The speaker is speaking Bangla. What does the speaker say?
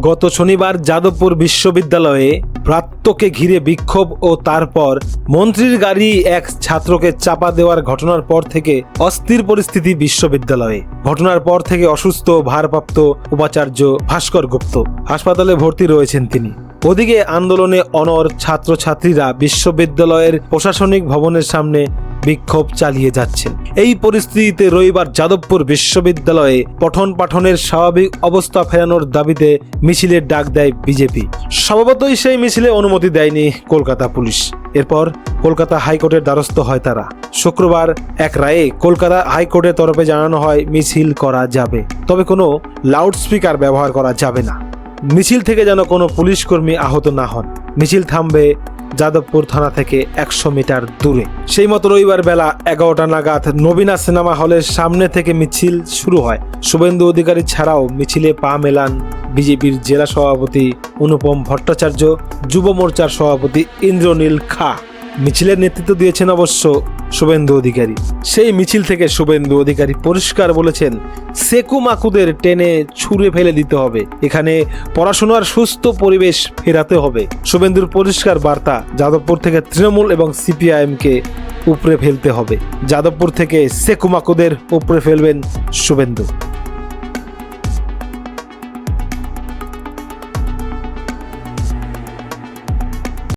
গত শনিবার যাদবপুর বিশ্ববিদ্যালয়ে প্রাত্যকে ঘিরে বিক্ষোভ ও তারপর মন্ত্রীর গাড়ি এক ছাত্রকে চাপা দেওয়ার ঘটনার পর থেকে অস্থির পরিস্থিতি বিশ্ববিদ্যালয়ে। ঘটনার পর থেকে অসুস্থ ভারপ্রাপ্ত উপাচার্য ভাস্কর গুপ্ত। হাসপাতালে ভর্তি রয়েছেন তিনি। ওদিকে আন্দোলনে অনর ছাত্রছাত্রীরা বিশ্ববিদ্যালয়ের প্রশাসনিক ভবনের সামনে বিক্ষোভ চালিয়ে যাচ্ছেন। এই পরিস্থিতিতে রবিবার যাদবপুর বিশ্ববিদ্যালয়ে পঠন পাঠনের স্বাভাবিক অবস্থা ফেরানোর দাবিতে মিছিলের ডাক দেয় বিজেপি। স্বভাবতই সেই মিছিলে অনুমতি দেয়নি কলকাতা পুলিশ। এরপর কলকাতা হাইকোর্টের দ্বারস্থ হয় তারা। শুক্রবার এক রায়ে কলকাতা হাইকোর্টের তরফে জানানো হয়, মিছিল করা যাবে। তবে কোনো লাউডস্পিকার ব্যবহার করা যাবে না। মিছিল থেকে যেন কোনো পুলিশ কর্মী আহত না হন। মিছিল থামবে যাদবপুর থানা থেকে একশো মিটার দূরে। সেই মতো রবিবার বেলা এগারোটা নাগাদ নবীনা সিনেমা হলের সামনে থেকে মিছিল শুরু হয়। শুভেন্দু অধিকারী ছাড়াও মিছিলে পা মেলান বিজেপির জেলা সভাপতি অনুপম ভট্টাচার্য, যুব মোর্চার সভাপতি ইন্দ্রনীল খা। মিছিলের নেতৃত্ব দিয়েছেন অবশ্য শুভেন্দু অধিকারী। সেই মিছিল থেকে শুভেন্দু অধিকারী পরিষ্কার বলেছেন সেকু মাকুদের টেনে ছুঁড়ে ফেলে দিতে হবে। এখানে পড়াশোনার সুস্থ পরিবেশ ফেরাতে হবে। শুভেন্দুর পরিষ্কার বার্তা, যাদবপুর থেকে তৃণমূল এবং সিপিআইএমকে উপরে ফেলতে হবে। যাদবপুর থেকে সেকু মাকুদের উপরে ফেলবেন শুভেন্দু।